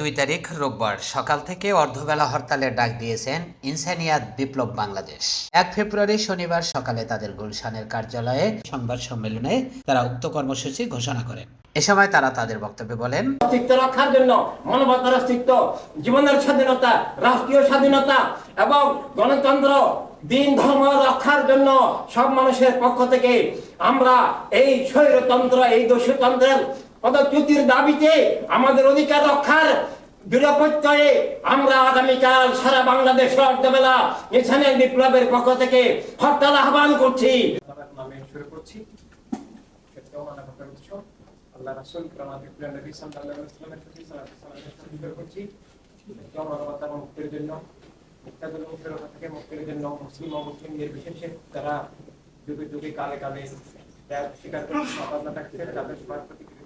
দুই তারিখ রোববার সকাল থেকে অর্ধবেলা হরতালের ডাক দিয়েছেন ইনসানিয়াত বিপ্লব বাংলাদেশ। এক ফেব্রুয়ারি শনিবার সকালে তাদের গুলশানের কার্যালয়ে সংবাদ সম্মেলনে তারা উক্ত কর্মসূচি ঘোষণা করেন। এ সময় তারা তাদের বক্তব্যে বলেন, অস্তিত্ব রক্ষার জন্য মানবতার অস্তিত্ব, জীবনের স্বাধীনতা, রাষ্ট্রীয় স্বাধীনতা এবং গণতন্ত্র, দিন, ধর্ম রক্ষার জন্য সব মানুষের পক্ষ থেকে আমরা এই স্বৈরতন্ত্র, এই দস্যুতন্ত্রের পদচ্যুতির দাবিতে আমাদের অধিকার রক্ষার দৃঢ়প্রত্যয়ে আমরা আগামীকাল সারা বাংলাদেশ অর্ধবেলা মিশনের বিপ্লবের পক্ষ থেকে হরতাল আহ্বান করছি। শুরু করছি। করছি মানবতার মুক্তির জন্য মুসলিম যুগে যুগে কালে কালে স্বীকার করে সমাজ থাকছে তাদের সবার প্রতি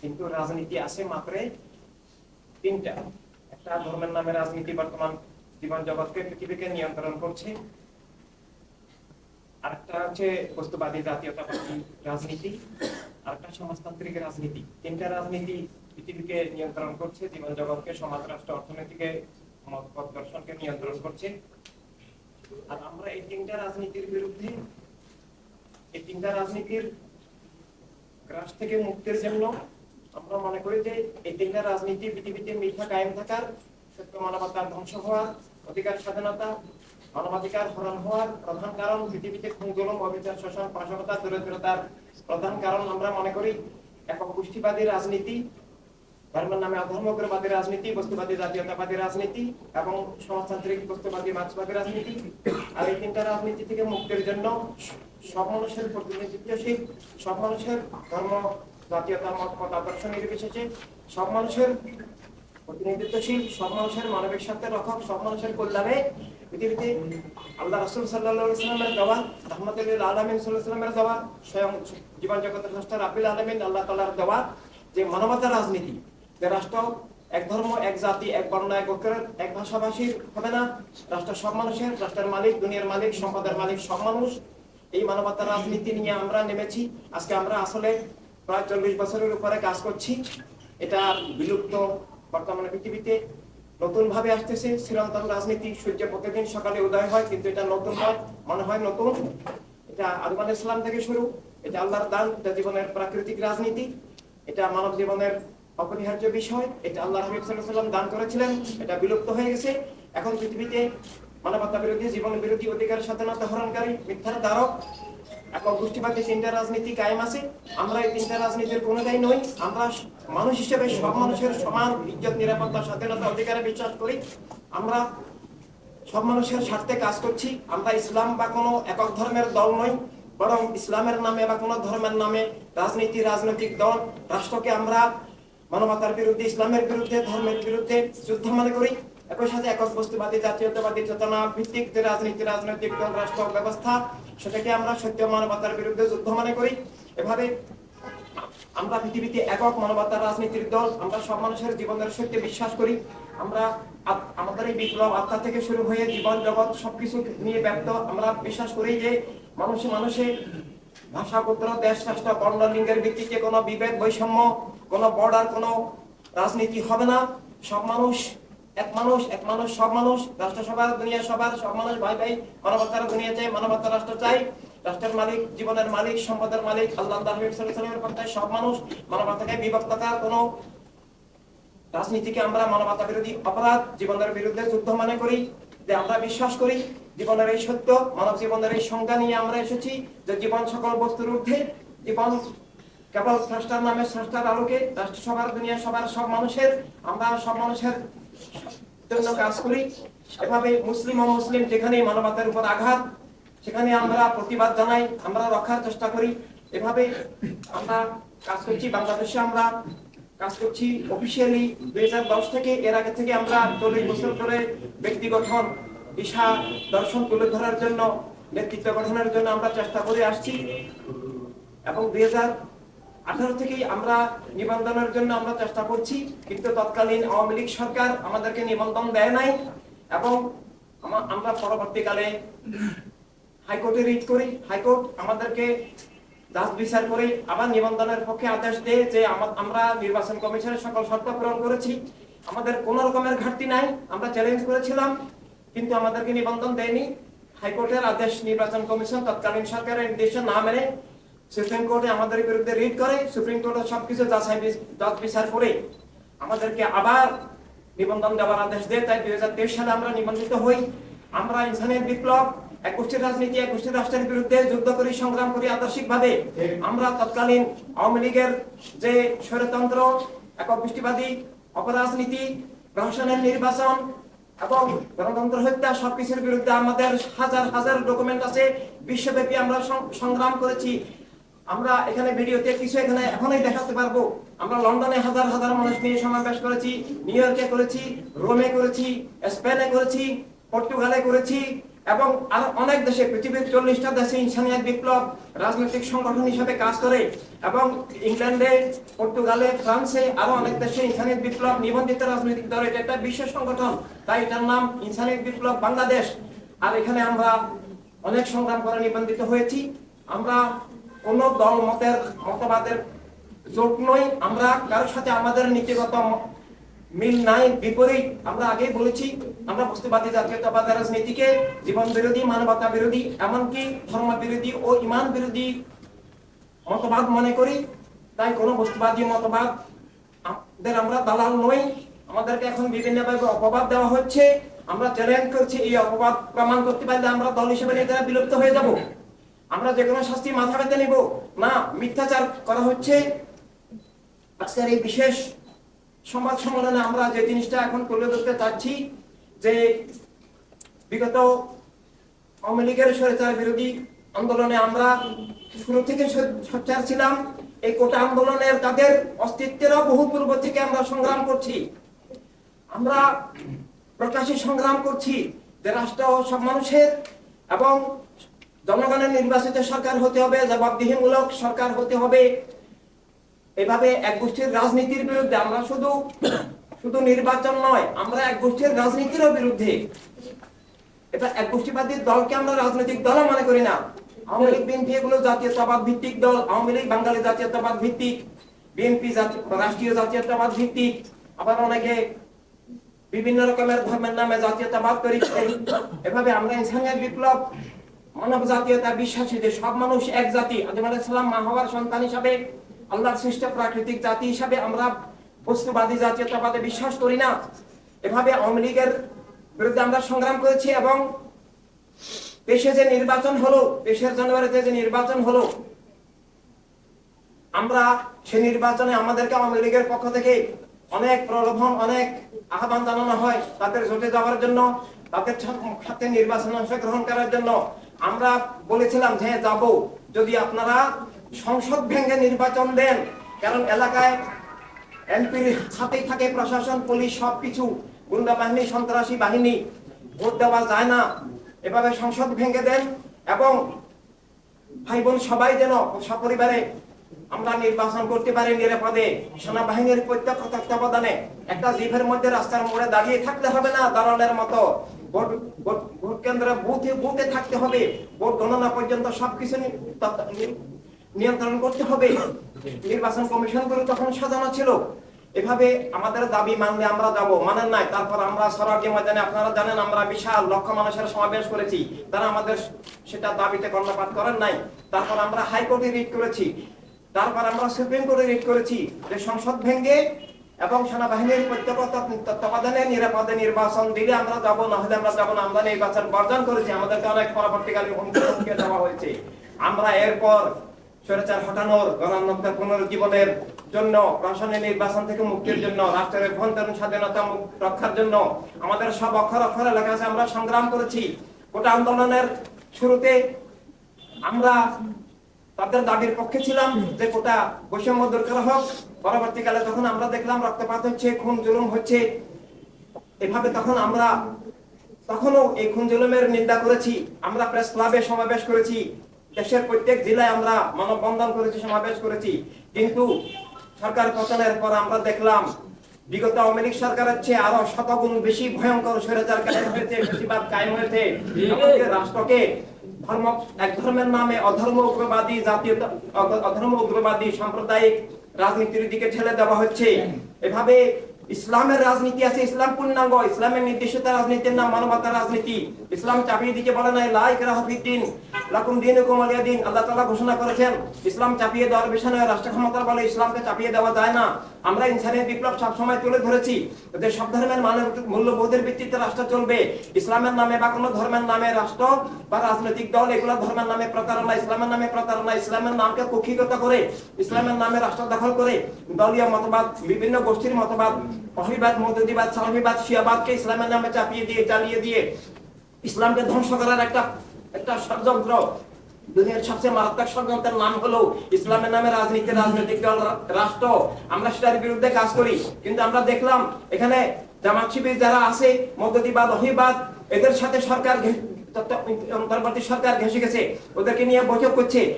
কিন্তু রাজনীতি আছে মাত্র তিনটা। একটা ধর্মের নামে রাজনীতি বর্তমান জীবন জগৎকে, পৃথিবীকে নিয়ন্ত্রণ করছে। হচ্ছে বস্তুবাদী জাতীয়তাবাদী রাজনীতি। সমাজতান্ত্রিক রাজনীতি। তিনটা রাজনীতি পৃথিবীকে নিয়ন্ত্রণ করছে, জীবন জগৎকে, সমাজ, রাষ্ট্র, অর্থনীতিকে দর্শনকে নিয়ন্ত্রণ করছে। আর আমরা এই তিনটা রাজনীতির বিরুদ্ধে, এই তিনটা রাজনীতির গ্রাস থেকে মুক্তির জন্য আমরা মনে করি যে এই তিনটা রাজনীতি, পৃথিবীতে মিথ্যা কায়েম থাকার সত্য মানবতার ধ্বংস হওয়ার অধিকার স্বাধীনতা, মানবাধিকার হরণ হওয়ার প্রধান কারণ পৃথিবীতে খুন অবিচার, শোষণ, পাশবতা, দরিদ্রতার প্রধান কারণ আমরা মনে করি একক গোষ্ঠীবাদী রাজনীতি, ধর্মের নামে অধর্মগ্রবাদী রাজনীতি, বস্তুবাদী জাতীয়তাবাদী রাজনীতি এবং সমাজতান্ত্রিক বস্তুবাদী মার্ক্সবাদী রাজনীতি। আর এই তিনটা রাজনীতি থেকে মুক্তির জন্য সব মানুষের প্রতিনিধিত্বশীল, সব মানুষের ধর্ম যে মানবতা রাজনীতি, যে রাষ্ট্র এক ধর্ম, এক জাতি, এক বর্ণ, এক অক্ষরের, এক ভাষাভাষীর হবে না। রাষ্ট্র সব মানুষের, রাষ্ট্রের মালিক, দুনিয়ার মালিক, সম্পদের মালিক সব মানুষ। এই মানবতা রাজনীতি নিয়ে আমরা নেমেছি। আজকে আমরা আসলে প্রায় চল্লিশ বছরের উপরে কাজ করছি। এটা বিলুপ্ত বর্তমানে পৃথিবীতে। নতুন ভাবে আসতেছে চিরন্তন রাজনীতি, সূর্য প্রতিদিন সকালে উদয় হয়, কিন্তু এটা নতুন হয় মনে হয় নতুন। এটা আদম আলাইহিস ইসলাম থেকে শুরু। এটা আল্লাহর দান, এটা জীবনের প্রাকৃতিক রাজনীতি। এটা মানব জীবনের অপরিহার্য বিষয়। এটা আল্লাহ হাবিব দান করেছিলেন। এটা বিলুপ্ত হয়ে গেছে। এখন পৃথিবীতে মানবতা বিরোধী জীবন বিরোধী অধিকার স্বাধীনতা হরণকারী, মিথ্যার দ্বারক। একক গোষ্ঠীবাদী তিনটা রাজনীতি কায়েম আছে। আমরা এই তিনটা রাজনীতির কোনোটাই নই। আমরা মানুষ হিসেবে সব মানুষের সমান ইজ্জত, নিরাপত্তা, স্বাধীনতা অধিকারে বিশ্বাস করি। আমরা সব মানুষের স্বার্থে কাজ করছি। আমরা ইসলাম বা কোনো একক ধর্মের দল নই, বরং ইসলামের নামে বা কোনো ধর্মের নামে রাজনীতি, রাজনৈতিক দল, রাষ্ট্রকে আমরা মানবতার বিরুদ্ধে, ইসলামের বিরুদ্ধে, ধর্মের বিরুদ্ধে যুদ্ধ মনে করি। একই সাথে একক বস্তুবাদী, জাতীয়তাবাদী চেতনা ভিত্তিক যে রাজনীতি, রাজনৈতিক দল, রাষ্ট্র, ব্যবস্থা সেটাকে আমরা সত্য মানবতার বিরুদ্ধে যুদ্ধ মনে করি। এভাবে আমরা পৃথিবীতে একক মানবতার রাজনীতির দল, আমরা সব মানুষের জীবনের সত্যে বিশ্বাস করি। আমরা আমাদের এই বিপ্লব আত্মা থেকে শুরু হয়ে জীবন জগৎ সবকিছু নিয়ে ব্যক্ত। আমরা বিশ্বাস করি যে মানুষে মানুষে ভাষা গোত্র দেশ, রাষ্ট্র, বর্ণ, লিঙ্গের ভিত্তিতে কোনো বিভেদ, বৈষম্য, কোনো বর্ডার, কোনো রাজনীতি হবে না। সব মানুষ এক মানুষ এক মানুষ, সব মানুষ, রাষ্ট্র সবার দুনিয়া সবার সব মানুষ ভাই ভাই, মানবতার দুনিয়া চাই, মানবতার রাষ্ট্র চাই, রাষ্ট্রের মালিক, জীবনের মালিক, সম্পদের মালিক আল্লাহ পর্যায়ে সব মানুষ, মানবতাকে বিভক্ততার কোনো রাজনীতিকে আমরা মানবতা বিরোধী অপরাধ, জীবনের বিরুদ্ধে যুদ্ধ মনে করি, যে আমরা বিশ্বাস করি, জীবনের এই সত্য, মানব জীবনের এই সংজ্ঞা নিয়ে আমরা এসেছি, যে জীবন সকল বস্তুর ঊর্ধ্বে, জীবন কেবল স্রষ্টার নামে স্রষ্টার আলোকে রাষ্ট্র সবার দুনিয়া সবার সব মানুষের, আমরা সব মানুষের জন্য কাজ করি। এভাবে মুসলিম ও মুসলিম যেখানেই মানবতার উপর আঘাত, সেখানে আমরা প্রতিবাদ জানাই, আমরা রক্ষার চেষ্টা করি। এভাবে আমরা কাজ করছি বাংলাদেশে, আমরা কাজ করছি অফিসিয়ালি দুই হাজার দশ থেকে। এর আগে থেকে আমরা চল্লিশ বছর ধরে ব্যক্তি গঠন দিশা দর্শন তুলে ধরার জন্য, নেতৃত্ব গঠনের জন্য আমরা চেষ্টা করে আসছি। এবং দুই হাজার আঠারো থেকেই আমরা নিবন্ধনের জন্য আমরা চেষ্টা করছি, কিন্তু তৎকালীন আওয়ামী লীগ সরকার আমাদেরকে নিবন্ধন দেয় নাই এবং আমরা পরবর্তীকালে হাইকোর্টে রিট করি, হাইকোর্ট আমাদেরকে দাস বিচার করে আবার নিবন্ধনের পক্ষে আদেশ দেয় যে আমরা নির্বাচন কমিশনের সকল শর্ত পূরণ করেছি। আমাদের কোন রকমের ঘাটতি নাই, আমরা চ্যালেঞ্জ করেছিলাম, কিন্তু আমাদেরকে নিবন্ধন দেয়নি। হাইকোর্টের আদেশ নির্বাচন কমিশন তৎকালীন সরকারের নির্দেশ না মেনে সুপ্রিম কোর্টে আমাদের বিরুদ্ধে রিট করে, সুপ্রিম কোর্টে সবকিছু যাচাই যাচ বিচার করে আমাদেরকে আবার নিবন্ধন দেওয়ার আদেশ দেয়। তাই দুই হাজার তেইশ সালে আমরা নিবন্ধিত হই। আমরা ইনসানের বিপ্লব রাজনীতি রাষ্ট্রের বিরুদ্ধে যুদ্ধ করি, সংগ্রাম করি আমরা তৎকালীন আওয়ামী লীগের যে স্বৈরতন্ত্র একক অপরাজনীতি প্রশাসনের নির্বাচন এবং গণতন্ত্র হত্যা, সবকিছুর বিরুদ্ধে আমাদের হাজার হাজার ডকুমেন্ট আছে। বিশ্বব্যাপী আমরা সংগ্রাম করেছি। আমরা এখানে ভিডিওতে কিছু এখানে এখনই দেখাতে পারব। আমরা লন্ডনে হাজার হাজার মানুষ নিয়ে সমাবেশ করেছি, নিউ ইয়র্কে করেছি, রোমে করেছি, স্পেনে করেছি, পর্তুগালে করেছি, এবং আর অনেক দেশে, পৃথিবীর চল্লিশটা দেশে ইনসানিয়াত বিপ্লব রাজনৈতিক সংগঠন হিসেবে কাজ করে, এবং ইংল্যান্ডে, পর্তুগালে, ফ্রান্সে আরও অনেক দেশে ইনসানিয়াত বিপ্লব নিবন্ধিত রাজনৈতিক দল, এটা একটা বিশ্ব সংগঠন। তাই এটার নাম ইনসানিয়াত বিপ্লব বাংলাদেশ। আর এখানে আমরা অনেক সংগ্রাম করে নিবন্ধিত হয়েছি। আমরা কোন দল, মতের, মতবাদের জোট নই। আমরা কারোর সাথে আমাদের নীতিগত মিল নাই। বিপরীত, আমরা আগেই বলেছি, আমরা বস্তুবাদী জাতীয়তাবাদের রাজনীতিকে জীবন বিরোধী, মানবতা বিরোধী, এমনকি ধর্ম বিরোধী ও ইমান বিরোধী মতবাদ মনে করি। তাই কোনো বস্তুবাদী মতবাদ আমরা দালাল নই। আমাদেরকে এখন বিভিন্নভাবে অপবাদ দেওয়া হচ্ছে। আমরা চ্যালেঞ্জ করছি, এই অপবাদ প্রমাণ করতে পারলে আমরা দল হিসেবে নিজেরা বিলুপ্ত হয়ে যাব। আমরা যে কোনো শাস্তি মাথা পেতে নিব। না, মিথ্যাচার করা হচ্ছে। আজকের এই বিশেষ সংবাদ সম্মেলনে আমরা যে জিনিসটা এখন তুলে ধরতে চাচ্ছি, যে বিগত আওয়ামী লীগের সরকার বিরোধী আন্দোলনে আমরা শুরু থেকে সোচ্চার ছিলাম। এই কোটা আন্দোলনের তাদের অস্তিত্বেরও বহু পূর্ব থেকে আমরা সংগ্রাম করছি। আমরা প্রকাশ্যে সংগ্রাম করছি যে রাষ্ট্র সব মানুষের এবং জনগণের নির্বাচিত সরকার হতে হবে, জবাবদিহিমূলক সরকার হতে হবে। এভাবে এক গোষ্ঠীর রাজনীতির বিরুদ্ধে আমরা শুধু শুধু নির্বাচন নয়, আমরা এক গোষ্ঠীর রাজনীতিরও বিরুদ্ধে। এটা এক গোষ্ঠীবাদী দলকে আমরা রাজনৈতিক দলও মনে করি না। আওয়ামী লীগ, বিএনপি এগুলো জাতীয়তাবাদ ভিত্তিক দল। আওয়ামী লীগ, বাঙালি জাতীয়তাবাদ ভিত্তিক বিএনপি রাষ্ট্রীয় জাতীয়তাবাদ ভিত্তিক আবার অনেকে বিভিন্ন রকমের ধর্মের নামে জাতীয়তাবাদ করে এভাবে আমরা ইনসানিয়াত বিপ্লব মানব জাতীয়তা বিশ্বাসী যে সব মানুষ এক জাতি। আদিম আলাইসালাম মা হওয়ার সন্তান হিসাবে, আল্লাহর সৃষ্ট প্রাকৃতিক জাতি হিসাবে আমরা বস্তুবাদী, জাতীয়তাবাদে বিশ্বাস করি না। এভাবে আওয়ামী লীগের বিরুদ্ধে আমরা সংগ্রাম করেছি এবং দেশে যে নির্বাচন হলো দেশের জানুয়ারিতে যে নির্বাচন হলো, আমরা সে নির্বাচনে আমাদেরকে আওয়ামী লীগের পক্ষ থেকে অনেক প্রলোভন, অনেক আহ্বান জানানো হয় তাদের জোটে যাওয়ার জন্য, তাদের সাথে নির্বাচনে অংশগ্রহণ করার জন্য। আমরা বলেছিলাম যে যাব যদি আপনারা সংসদ ভেঙে নির্বাচন দেন, কারণ এলাকায় এমপির হাতেই থাকে প্রশাসন, পুলিশ সবকিছু। গুন্ডা বাহিনী, সন্ত্রাসী বাহিনী, ভোট দেওয়া যায় না। এভাবে সংসদ ভেঙে দেন এবং ভাই বোন সবাই যেন সপরিবারে আমরা নির্বাচন করতে পারি নিরাপদে। সেনাবাহিনীর প্রত্যক্ষ তত্ত্বাবধানে একটা জিভের মধ্যে রাস্তার মোড়ে দাঁড়িয়ে থাকতে হবে না, দালালের মতো। ভোট কেন্দ্রে বুথে বুথে থাকতে হবে। ভোট গণনা পর্যন্ত সবকিছু নিয়ন্ত্রণ করতে হবে। নির্বাচন তখন সাজানো ছিল। এভাবে আমাদের দাবি মানলে আমরা যাব, মানেন নাই। তারপর আমরা সরার্জি ময়দানে, আপনারা জানেন, আমরা বিশাল লক্ষ মানুষের সমাবেশ করেছি। তারা আমাদের সেটা দাবিতে কর্ণপাত করেন নাই। তারপর আমরা হাইকোর্টে রিট করেছি। তারপর আমরা সুপ্রিম কোর্টে রিট করেছি যে সংসদ ভেঙ্গে এবং সেনাবাহিনীর তত্ত্বাবধানে নিরাপদে নির্বাচন দিলে আমরা যাব, না হলে আমরা যাব না। আমরা নির্বাচন বর্জন করেছি, আমাদেরকে অনেক পরবর্তীকালে হুমকি দেওয়া হয়েছে। আমরা এরপর স্বৈরাচার হটানোর গণতন্ত্র পুনরুজ্জীবনের জন্য, প্রশাসনের নির্বাচন থেকে মুক্তির জন্য, রাষ্ট্রের অভ্যন্তরীণ স্বাধীনতা রক্ষার জন্য আমাদের সব অক্ষর অক্ষরে লেখা আছে, আমরা সংগ্রাম করেছি। গোটা আন্দোলনের শুরুতে আমরা তাদের দাবির পক্ষে ছিলাম যে কোটা বৈষম্য দূর করা হোক। পরবর্তীকালে তখন আমরা দেখলাম রক্তপাত হচ্ছে, খুন, জুলুম হচ্ছে। এভাবে তখন আমরা তখনও এই খুন, জুলুমের নিন্দা করেছি। আমরা প্রেস ক্লাবে সমাবেশ করেছি। দেশের প্রত্যেক জেলায় আমরা মানববন্ধন করেছি, সমাবেশ করেছি। কিন্তু সরকার পতনের পর আমরা দেখলাম, বিগত আওয়ামী লীগ সরকারের চেয়ে আরও শতগুণ বেশি ভয়ঙ্কর স্বৈরাচার কায়েম হয়েছে বেশিরভাগ কায়েম হয়েছে। রাষ্ট্রকে ধর্ম, এক ধর্মের নামে অধর্ম, উগ্রবাদী, জাতীয় অধর্ম, উগ্রবাদী সাম্প্রদায়িক রাজনীতির দিকে ঠেলে দেওয়া হচ্ছে। এভাবে ইসলামের রাজনীতি আছে, ইসলাম পূর্ণাঙ্গ, ইসলামের নির্দিষ্ট রাজনীতির নাম মানবতার রাজনীতি। ইসলাম চাপিয়ে দিকে বলে নাই লাই রাহফিদ্দিন লাকুম দিন দিন। আল্লাহ তালা ঘোষণা করেছেন, ইসলাম চাপিয়ে দেওয়ার বিষয় নয় রাষ্ট্র ক্ষমতার বলে ইসলামকে চাপিয়ে দেওয়া যায় না। আমরা ইনসানের বিপ্লব সবসময় তুলে ধরেছি, যে সব ধর্মের মানব মূল্যবোধের ভিত্তিতে রাষ্ট্র চলবে। ইসলামের নামে বা কোনো ধর্মের নামে রাষ্ট্র বা রাজনৈতিক দল, এগুলো ধর্মের নামে প্রতারণা, ইসলামের নামে প্রতারণা, ইসলামের নামকে কক্ষিগত করে, ইসলামের নামে রাষ্ট্র দখল করে, দলীয় মতবাদ, বিভিন্ন গোষ্ঠীর মতবাদ, অহিবাদ মদুদিবাদ সালহিবাদ শিয়াবাদকে ইসলামের নামে চাপিয়ে দিয়ে, চালিয়ে দিয়ে, ইসলামকে ধ্বংস করার একটা একটা ষড়যন্ত্র দুনিয়ার সবচেয়ে মারাত্মক ষড়যন্ত্রের নাম হলো ইসলামের নামে রাজনীতি, রাজনৈতিক দল রাষ্ট্র। আমরা সেটার বিরুদ্ধে কাজ করি। কিন্তু আমরা দেখলাম এখানে জামাত শিবির যারা আছে মগতিবাদ অহিবাদ এদের সাথে সরকার অন্তর্বর্তী সরকার ঘেসে গেছে। ওদেরকে নিয়ে বৈঠক করছে।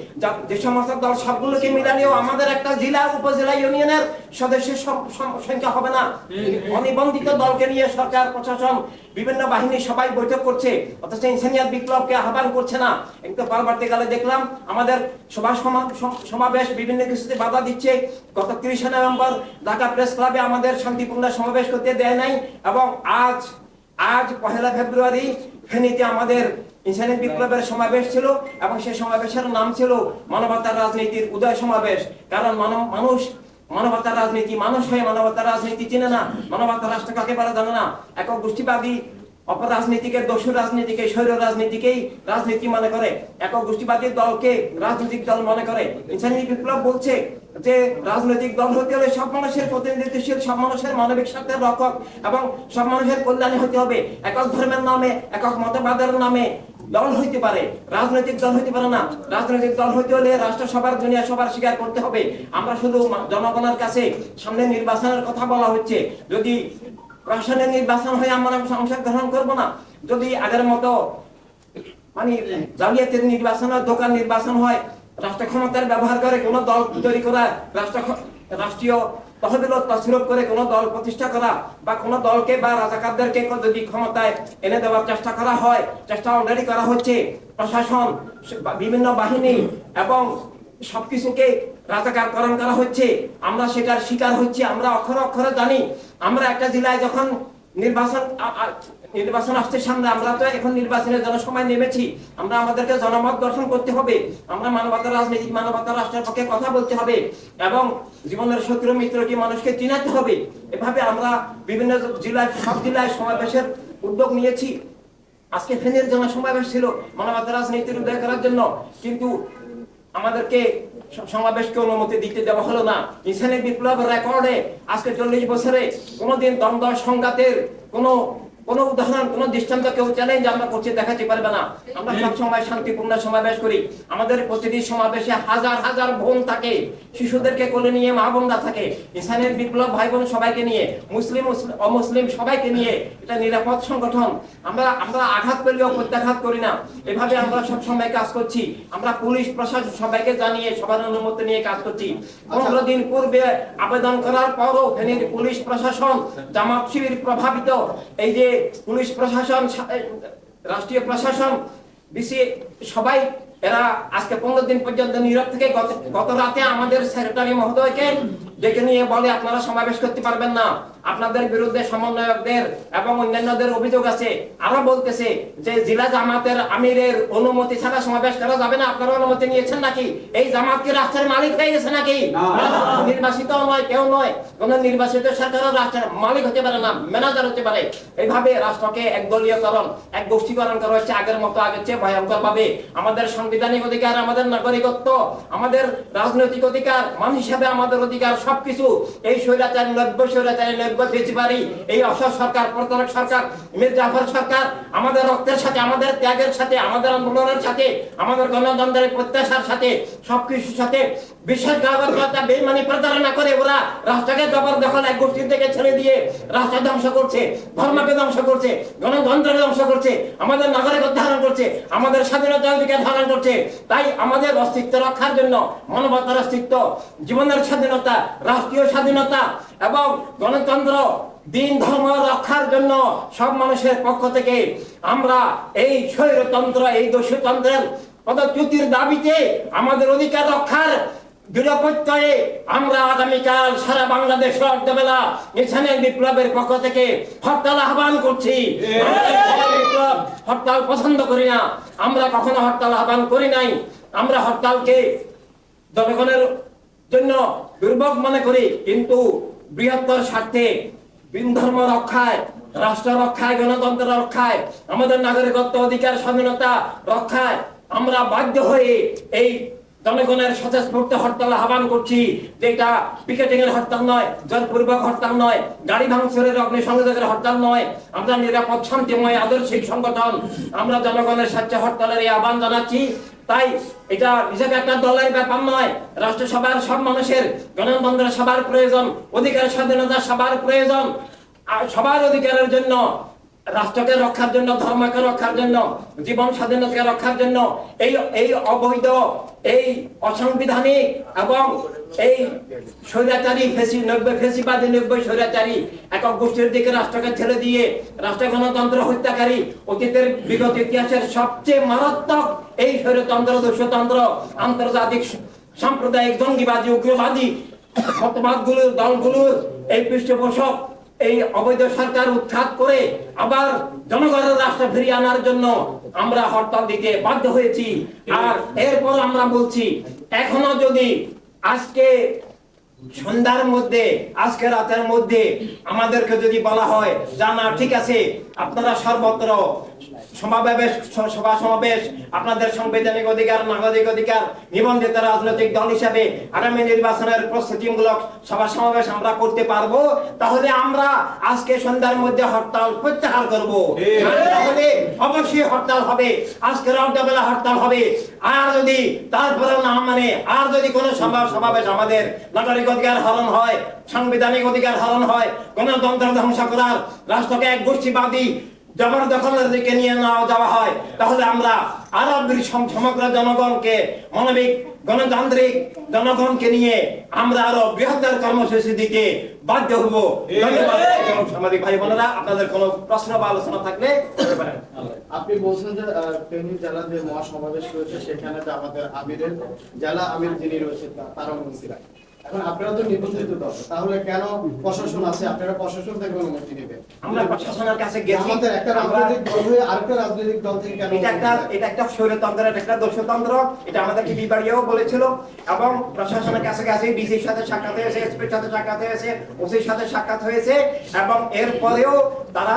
যে সমস্ত দল সবগুলোকে মিলালেও আমাদের একটা জেলা, উপজেলা ইউনিয়নের সদস্যের সংখ্যা হবে না। অনিবন্ধিত দলকে নিয়ে সরকার, প্রশাসন, বিভিন্ন বাহিনী সবাই বৈঠক করছে। অথচ ইনসানিয়াত বিপ্লবকে আহ্বান করছে না। কিন্তু পরবর্তীকালে দেখলাম, আমাদের সভা সমা- সমাবেশ বিভিন্ন কিছুতে বাধা দিচ্ছে। গত তিরিশে নভেম্বর ঢাকা প্রেস ক্লাবে আমাদের শান্তিপূর্ণ সমাবেশ করতে দেয় নাই এবং আজ আজ পহেলা ফেব্রুয়ারি ফেনীতে আমাদের ইনসানি বিপ্লবের সমাবেশ ছিল এবং সেই সমাবেশের নাম ছিল মানবতার রাজনীতির উদয় সমাবেশ। কারণ মানব, মানুষ, মানবতার রাজনীতি, মানুষ হয়ে মানবতার রাজনীতি চিনে না। মানবতার রাষ্ট্র কাকে বলা জানে না? একক গোষ্ঠীবাদী অপরাজনীতিকে দস্যু রাজনীতিকে স্বৈর রাজনীতিকেই রাজনীতি মনে করে। একক গোষ্ঠীবাদী দলকে রাজনৈতিক দল মনে করে। ইনসানি বিপ্লব বলছে যে রাজনৈতিক দল হতে হলে সব মানুষের প্রতিনিধিত্বশীল, সব মানুষের মানবিক স্বার্থের রক্ষক এবং সব মানুষের কল্যাণী হতে হবে। একক ধর্মের নামে, একক মতবাদের নামে দল হইতে পারে। রাজনৈতিক দল হইতে পারে না। রাজনৈতিক দল হইতে হলে রাষ্ট্র সবার দুনিয়া সবার স্বীকার করতে হবে। আমরা শুধু জনগণের কাছে সামনে নির্বাচনের কথা বলা হচ্ছে। যদি প্রশাসনের নির্বাচন হয়ে আমরা সংসদ গ্রহণ করব না। যদি আগের মতো মানে জালিয়াতের নির্বাচন হয়, দোকান নির্বাচন হয়, রাষ্ট্র ক্ষমতার ব্যবহার করে কোন দল তৈরি করা, রাষ্ট্র রাষ্ট্রীয় তহবিল তছরূপ করে কোন দল প্রতিষ্ঠা করা বা কোন দলকে বা রাজাকারদেরকে যদি ক্ষমতায় এনে দেওয়ার চেষ্টা করা হয়, চেষ্টা অলরেডি করা হচ্ছে, প্রশাসন, বিভিন্ন বাহিনী এবং সবকিছুকে রাজাকারকরণ করা হচ্ছে, আমরা সেটার শিকার হচ্ছি, আমরা অক্ষরে অক্ষরে জানি আমরা একটা জেলায় যখন নির্বাচন নির্বাচন আসছে সামনে, আমরা তো এখন নির্বাচনের জন্য সময় নেমেছি। আমরা আমাদেরকে জনমত গঠন করতে হবে। আমরা মানবতার রাজনৈতিক মানবতার রাষ্ট্রের পক্ষে কথা বলতে হবে এবং জীবনের শত্রু, মিত্রকে মানুষকে চিনাতে হবে। এভাবে আমরা বিভিন্ন জেলায়, সব জেলায় সমাবেশের উদ্যোগ নিয়েছি। আজকে ফেনের জন্য সমাবেশ ছিল মানবতার রাজনীতির উদয় করার জন্য। কিন্তু আমাদেরকে সমাবেশকে অনুমতি দিতে দেওয়া হলো না। ইসলামী বিপ্লব রেকর্ডে আজকে চল্লিশ বছরে কোনোদিন দ্বন্দ্ব, সংঘাতের কোনো কোনো উদাহরণ কোনো দৃষ্টান্ত কেউ চ্যালেঞ্জ আমরা করতে দেখাতে পারবে না। আমরা সব সময় শান্তিপূর্ণ সমাবেশ করি। আমাদের প্রতিটি সমাবেশে হাজার হাজার বোন থাকে শিশুদেরকে কোলে নিয়ে মা বোনরা থাকে। ইনসানের বিপ্লব ভাই বোন সবাইকে নিয়ে মুসলিম মুসলিম- অমুসলিম সবাইকে নিয়ে এটা নিরাপদ সংগঠন। আমরা আমরা আঘাত পেলেও প্রত্যাঘাত করি না। এভাবে আমরা সব সময় কাজ করছি। আমরা পুলিশ প্রশাসন সবাইকে জানিয়ে সবার অনুমতি নিয়ে কাজ করছি। পনেরো দিন পূর্বে আবেদন করার পরও ফেনীর পুলিশ প্রশাসন জামাত শিবির প্রভাবিত। এই যে পুলিশ প্রশাসন রাষ্ট্রীয় প্রশাসন, বিসি, সবাই, এরা আজকে পনেরো দিন পর্যন্ত নীরব থেকে। গত রাতে আমাদের সেক্রেটারি মহোদয়কে ডেকে নিয়ে বলে আপনারা সমাবেশ করতে পারবেন না। আপনাদের বিরুদ্ধে সমন্বয়কদের এবং অন্যান্যদের অভিযোগ আছে। আরও বলতেছে যে জেলা জামাতের আমিরের অনুমতি ছাড়া সমাবেশ করা যাবে না। আপনারা অনুমতি নিয়েছেন নাকি? এই জামাত কি রাষ্ট্রের মালিক হয়ে গেছে নাকি? নির্বাচিত নয় কেউ নয়। কোন নির্বাচিত সরকারও রাষ্ট্রের মালিক হতে পারে না ম্যানেজার হতে পারে। এইভাবে রাষ্ট্রকে একদলীয়করণ এক গোষ্ঠীকরণ করা হচ্ছে আগের মতো আগের চেয়ে ভয়ঙ্কর ভাবে আমাদের সাংবিধানিক অধিকার আমাদের নাগরিকত্ব আমাদের রাজনৈতিক অধিকার মানুষ হিসাবে আমাদের অধিকার সব সবকিছু। এই স্বৈরাচারী, নব্য স্বৈরাচারী নব্য ফেসিবারি এই অসৎ সরকার, প্রতারক সরকার মীর জাফর সরকার, আমাদের রক্তের সাথে, আমাদের ত্যাগের সাথে, আমাদের আন্দোলনের সাথে, আমাদের গণতন্ত্রের প্রত্যাশার সাথে, সবকিছুর সাথে বিশ্বাসঘাতকতা বেইমানি প্রতারণা করে ওরা রাষ্ট্রকে জবরদখল এক গোষ্ঠী থেকে ছেড়ে দিয়ে রাষ্ট্র ধ্বংস করছে, ধর্মকে ধ্বংস করছে, গণতন্ত্রকে ধ্বংস করছে, আমাদের নাগরিকত্ব ধারণ করছে, আমাদের স্বাধীনতা অধিকার ধারণ করছে। তাই আমাদের অস্তিত্ব রক্ষার জন্য মানবতার অস্তিত্ব, জীবনের স্বাধীনতা রাষ্ট্রীয় স্বাধীনতা এবং গণতন্ত্র, দিন ধর্ম রক্ষার জন্য সব মানুষের পক্ষ থেকে আমরা এই স্বৈরতন্ত্র, এই দস্যুতন্ত্রের পদচ্যুতির দাবিতে আমাদের অধিকার রক্ষার দৃঢ়প্রত্যয়ে আমরা আগামীকাল সারা বাংলাদেশ অর্ধবেলা মিশনের বিপ্লবের পক্ষ থেকে হরতাল আহ্বান করছি। বিপ্লব হরতাল পছন্দ করি না। আমরা কখনো হরতাল আহ্বান করি নাই। আমরা হরতালকে জনগণের জন্য দুর্ভোগ মনে করি, কিন্তু বৃহত্তর স্বার্থে ধর্ম রক্ষায়, রাষ্ট্র রক্ষায়, গণতন্ত্র রক্ষায়, আমাদের নাগরিকত্ব অধিকার, স্বাধীনতা রক্ষায় আমরা বাধ্য হয়ে এই জনগণের স্বতঃস্ফূর্ত হরতাল আহ্বান করছি, যেটা পিকেটিং এর হরতাল নয় জলপূর্বক হরতাল নয়, গাড়ি ভাঙচুরের অগ্নিসংযোগের হরতাল নয়, আমরা নিরাপদ, শান্তিময়, আদর্শিক সংগঠন, আমরা জনগণের স্বেচ্ছা হরতালের এই আহ্বান জানাচ্ছি। তাই এটা নিজেকে একটা দলের ব্যাপার নয়। রাষ্ট্র সবার সব মানুষের গণতন্ত্র সবার প্রয়োজন, অধিকার, স্বাধীনতা সবার প্রয়োজন। সবার অধিকারের জন্য রাষ্ট্রকে রক্ষার জন্য, ধর্মকে রক্ষার জন্য, জীবন স্বাধীনতাকে রক্ষার জন্য এই এই অবৈধ, এই অসাংবিধানিক এবং এই স্বৈরাচারী ফেসি নব্বই ফেসিবাদী নব্বই স্বৈরাচারী একক গোষ্ঠীর দিকে রাষ্ট্রকে ঠেলে দিয়ে রাষ্ট্র গণতন্ত্র হত্যাকারী অতীতের বিগত ইতিহাসের সবচেয়ে মারাত্মক এই স্বৈরতন্ত্র, দস্যতন্ত্র, আন্তর্জাতিক সাম্প্রদায়িক জঙ্গিবাদী, উগ্রবাদী মতবাদগুলোর দলগুলোর এই পৃষ্ঠপোষক এই অবৈধ সরকার উৎখাত করে আবার জনগণের রাষ্ট্র ফিরিয়ে আনার জন্য আমরা হরতাল দিতে বাধ্য হয়েছি। আর এরপর আমরা বলছি, এখনও যদি আজকে সন্ধ্যার মধ্যে, আজকে রাতের মধ্যে আমাদেরকে যদি বলা হয়, জানা, ঠিক আছে, আপনারা সর্বত্র সমাবেশ সভা সমাবেশ আপনাদের সাংবিধানিক অধিকার নাগরিক অধিকার নিবন্ধিত রাজনৈতিক দল হিসাবে আগামী নির্বাচনের প্রস্তুতিমূলক সভা সমাবেশ আমরা করতে পারব। তাহলে আমরা আজকে সন্ধ্যার মধ্যে হরতাল প্রত্যাহার করব। তাহলে অবশ্যই হরতাল হবে। আজকে রাত্রেবেলা হরতাল হবে। আর যদি তারপরে না মানে আর যদি কোনো সভা সমাবেশ আমাদের নাগরিক অধিকার হরণ হয় সাংবিধানিক অধিকার হরণ হয় গণতন্ত্র ধ্বংস করার রাষ্ট্রকে এক গোষ্ঠীবাদী জবরদখলের দিকে নিয়ে নেওয়া যাওয়া হয়, তাহলে আমরা আরও বৃ- সম- সমগ্র জনগণকে, মানবিক, গণতান্ত্রিক জনগণকে নিয়ে আমরা আরও বৃহত্তর কর্মসূচি দিতে বাধ্য হব। সাংবাদিক ভাই বোনেরা। আপনাদের কোনো প্রশ্ন বা আলোচনা থাকলে আপনি বলছেন যে ফেনী জেলা যে মহাসমাবেশ রয়েছে, সেখানে আমাদের আমিরের জেলা আমির যিনি রয়েছে তার অনুমতি এখন আপনারা তো নিবন্ধিত দল তাহলে কেন প্রশাসন আছে? আপনারা প্রশাসন থেকে অনুমতি নেবেন? আমরা প্রশাসনের কাছে গেছি। আমাদের একটা রাজনৈতিক দল হয়ে আরেকটা রাজনৈতিক দল থেকে কেন এটা একটা? এটা একটা স্বৈরতন্ত্র একটা দস্যুতন্ত্র এটা আমাদেরকে বিবাড়িয়াও বলেছিল। এবং প্রশাসনের কাছে কাছে ডিসির সাথে সাক্ষাৎ হয়েছে এসপির সাথে সাক্ষাৎ হয়েছে ওসির সাথে সাক্ষাৎ হয়েছে এবং এরপরেও তারা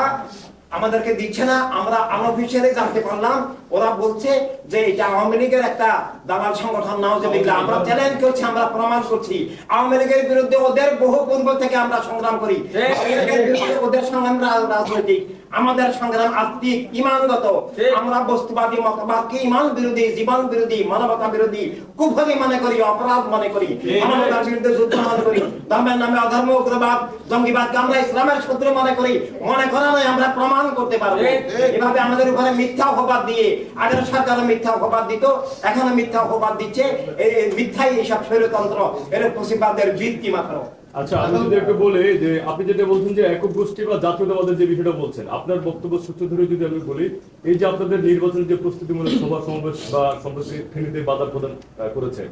আমাদেরকে দিচ্ছে না আমরা আনঅফিসিয়ালি জানতে পারলাম। ওরা বলছে যে এটা আওয়ামী লীগের একটা দালাল সংগঠন নাওজবিল্লাহ আমরা চ্যালেঞ্জ করছি আমরা প্রমাণ করছি। আওয়ামী লীগের বিরুদ্ধে ওদের বহু পূর্ব থেকে আমরা সংগ্রাম করি। ওদের সংগ্রাম রাজনৈতিক। আমাদের সংগ্রাম আত্মিক ইমানগত আমরা বস্তুবাদী মতবাদকে ইমান বিরোধী জীবন বিরোধী মানবতা বিরোধী কুফরি মনে করি অপরাধ মনে করি মানবতার বিরুদ্ধে যুদ্ধ মনে করি ধর্মের নামে অধর্ম উগ্রবাদ জঙ্গিবাদকে আমরা ইসলামের শত্রু মনে করি মনে করা নয় আমরা প্রমাণ করতে পারব। এভাবে আমাদের উপরে মিথ্যা অপবাদ দিয়ে আগের সরকার মিথ্যা অপবাদ দিত এখনও মিথ্যা অপবাদ দিচ্ছে। মিথ্যাই এইসব স্বৈরতন্ত্র এর প্রতিবাদের ভিত্তি মাত্র। আচ্ছা আমি যদি একটু বলি যে আপনি যেটা বলছেন যে একক গোষ্ঠী বা জাতীয়তাবাদের যে বিষয়টা বলছেন, আপনার বক্তব্য সূত্র ধরে যদি আমি বলি, এই যে আপনাদের নির্বাচনের যে প্রস্তুতিমূলক সভা সমাবেশ বা সম্প্রতি ফেনীতে বাধা প্রদান করেছে,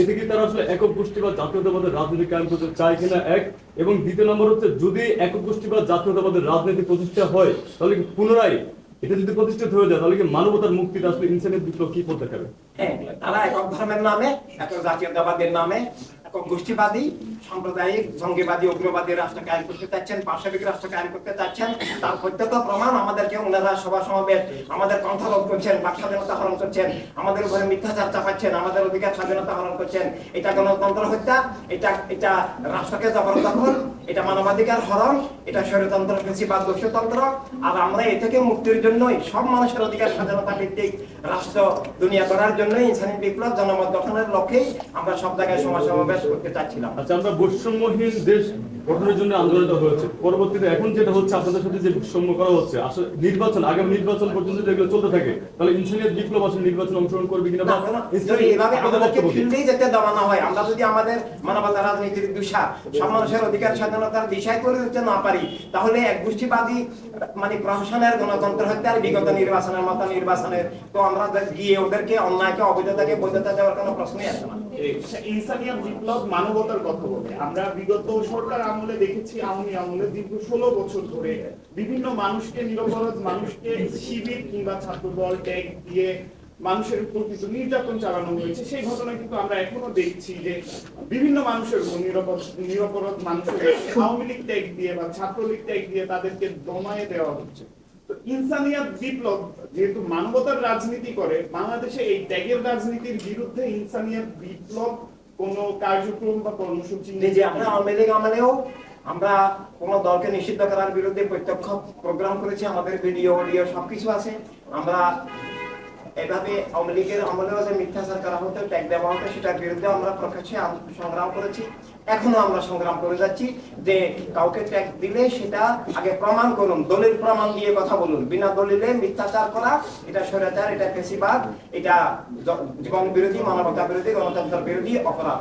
এতে কি তারা আসলে একক গোষ্ঠী বা জাতীয়তাবাদের রাজনীতি করতে চায় কিনা এক? এবং দ্বিতীয় নম্বর হচ্ছে, যদি একক গোষ্ঠী বা জাতীয়তাবাদের রাজনীতি প্রতিষ্ঠা হয়, তাহলে কি পুনরায় এটা যদি প্রতিষ্ঠিত হয়ে যায়, তাহলে কি মানবতার মুক্তিটা আসলে ইনসানের বিপ্লব কি করতে হবে হ্যাঁ তারা একক ধর্মের নামে, একক জাতীয়তাবাদের নামে একক গোষ্ঠীবাদী সাম্প্রদায়িক, জঙ্গিবাদী, উগ্রবাদী রাষ্ট্র কায়েম করতে চাচ্ছেন পাশবিক রাষ্ট্র কায়েম করতে চাচ্ছেন, তার প্রত্যক্ষ প্রমাণ আমাদেরকে ওনারা সভা সমাবেশ, আমাদের কণ্ঠরোধ করছেন, বাক স্বাধীনতা হরণ করছেন, আমাদের উপরে মিথ্যাচার চাপাচ্ছেন, আমাদের অধিকার স্বাধীনতা হরণ করছেন। এটা গণতন্ত্র হত্যা, এটা এটা রাষ্ট্রকে জবরদখল, এটা মানবাধিকার হরণ, এটা স্বৈরতন্ত্র ফেসিবাদ দস্যুতন্ত্র আর আমরা এ থেকে মুক্তির জন্যই, সব মানুষের অধিকার স্বাধীনতা ভিত্তিক রাষ্ট্র দুনিয়া করার জন্যই ইনসানি বিপ্লব জনমত গঠনের লক্ষ্যেই আমরা সব জায়গায় সমাজ সমাবেশ করতে চাচ্ছিলাম। আমরা বৈষম্যহীন দেশ গঠনের জন্য আন্দোলনটা হয়েছে। পরবর্তীতে এখন যেটা হচ্ছে আপনাদের সাথে যে বৈষম্য করা হচ্ছে আসলে নির্বাচন আগামী নির্বাচন পর্যন্ত যদি এগুলো চলতে থাকে তাহলে ইনসানিয়ত বিপ্লব আসলে নির্বাচন অংশগ্রহণ করবে কিনা বা ফিল্ডেই যেতে দেওয়া না হয় আমরা যদি আমাদের মানবতা রাজনীতির দিশা সব মানুষের অধিকার স্বাধীনতার দিশায় করে দিতে না পারি তাহলে এক গোষ্ঠীবাদী মানে প্রশাসনের গণতন্ত্র হত্যার বিগত নির্বাচনের মতো নির্বাচনের তো আমরা গিয়ে ওদেরকে অন্যায়কে অবৈধতাকে বৈধতা দেওয়ার কোনো প্রশ্নই আসে না। ইনসানিয়াত বিপ্লব মানবতার কথা বলে। আমরা বিগত সরকার আমলে দেখেছি, আওয়ামী আমলে দীর্ঘ ষোলো বছর ধরে বিভিন্ন মানুষকে, নিরপরাধ মানুষকে শিবির কিংবা ছাত্র দল ট্যাগ দিয়ে মানুষের উপর কিন্তু নির্যাতন চালানো হয়েছে। সেই ঘটনা কিন্তু আমরা এখনও দেখছি যে বিভিন্ন মানুষের উপর নিরপরাধ মানুষের আওয়ামী লীগ ট্যাগ দিয়ে বা ছাত্রলীগ ট্যাগ দিয়ে তাদেরকে দমায়ে দেওয়া হচ্ছে। ইনসানিয়াত বিপ্লব যেহেতু মানবতার রাজনীতি করে, বাংলাদেশে এই ত্যাগের রাজনীতির বিরুদ্ধে ইনসানিয়াত বিপ্লব কোন কার্যক্রম বা কর্মসূচি যে যে আমরা আওয়ামী লীগ আমলেও আমরা কোন দলকে নিষিদ্ধ করার বিরুদ্ধে প্রত্যক্ষ প্রোগ্রাম করেছি, আমাদের ভিডিও, অডিও সবকিছু আছে। আমরা এভাবে আওয়ামী লীগের আমলেও যে মিথ্যাচার করা হতো ট্যাগ দেওয়া হতো সেটার বিরুদ্ধে আমরা প্রকাশ্যে সংগ্রাম করেছি। এখনও আমরা সংগ্রাম করে যাচ্ছি যে কাউকে ট্যাক্স দিলে সেটা আগে প্রমাণ করুন, দলিল প্রমাণ দিয়ে কথা বলুন। বিনা দলিলে মিথ্যাচার করা, এটা স্বৈরাচার, এটা ফেসিবাদ, এটা জীবন বিরোধী, মানবতা বিরোধী, গণতন্ত্র বিরোধী অপরাধ।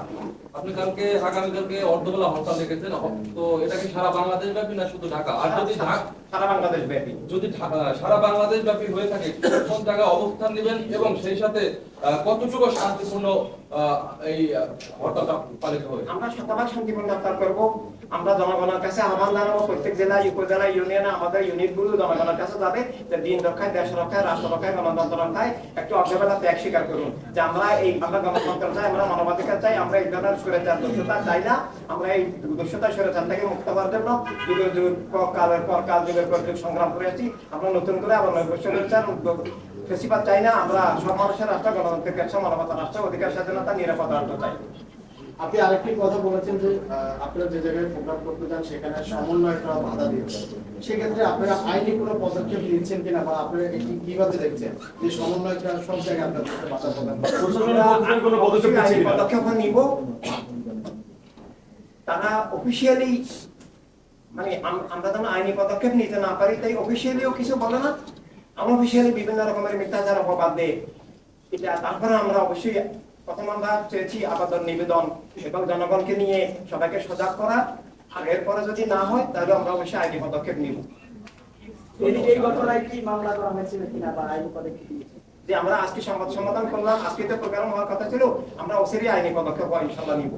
আপনি কালকে আগামীকালকে অর্ধবেলা হরতাল রেখেছেন তো এটা কি সারা বাংলাদেশ ব্যাপী না শুধু ঢাকা? আর যদি ঢাকা সারা বাংলাদেশ ব্যাপী যদি সারা বাংলাদেশ ব্যাপী হয়ে থাকে কোন জায়গায় অবস্থান নেবেন এবং সেই সাথে কতটুকু শান্তিপূর্ণ আহ, এই হরতালটা পালিত হবে? আমরা শতভাগ শান্তিপূর্ণ করব। আমরা জনগণের কাছে আহ্বান জানাব, প্রত্যেক জেলায় উপজেলা, ইউনিয়নে আমাদের ইউনিটগুলো জনগণের কাছে যাবে, যে দিন রক্ষায়, দেশ রক্ষায়, রাষ্ট্র রক্ষায়, গণতন্ত্র রক্ষায় একটু অর্ধবেলা ত্যাগ স্বীকার করুন। যে আমরা এই আমরা গণতন্ত্র চাই, আমরা মানবাধিকার চাই, আমরা এই ধরনের সুরেচার দক্ষতা চাই না, আমরা এই দক্ষতা সুরেচার থেকে মুক্ত হওয়ার জন্য যুগ যুগ কালের পর কাল যুগের পর যুগ সংগ্রাম করে আছি আমরা নতুন করে আবার নৈব সুরেচার ফেসিবাদ চাই না, আমরা সব মানুষের রাষ্ট্র, গণতন্ত্রের কাছে মানবতা রাষ্ট্র, অধিকার, স্বাধীনতা নিরাপদ রাষ্ট্র চাই আপনি আরেকটি কথা বলেছেন যে আপনারা যে জায়গায় প্রোগ্রাম করতে যান সেখানে সমন্বয়করা বাধা দিয়েছে সেক্ষেত্রে আপনারা আইনি কোনো পদক্ষেপ নিচ্ছেন কিনা বা আপনারা এটি কীভাবে দেখছেন যে সমন্বয়করা সব জায়গায় বাধা প্রদান কোনো পদক্ষেপ? পদক্ষেপ নিব। তারা অফিসিয়ালি মানে আমরা যেন আইনি পদক্ষেপ নিতে না পারি তাই অফিসিয়ালিও কিছু বলে না। অফিসিয়ালি বিভিন্ন রকমের মিথ্যাচার অপবাদ দেয়। এটা তারপরে আমরা অবশ্যই প্রথম আমরা চেয়েছি আবেদন নিবেদন এবং জনগণকে নিয়ে সবাইকে সজাগ করা আর এরপরে যদি না হয় তাহলে আমরা অবশ্যই আইনি পদক্ষেপ নিব এই ঘটনায় কি মামলা হয়েছিল কিনা বা আইনি পদক্ষেপ যে আমরা আজকে সংবাদ সমাধান করলাম আজকে তো প্রোগ্রাম হওয়ার কথা ছিল আমরা অসিরি আইনি পদক্ষেপ ইনশাল্লাহ নিব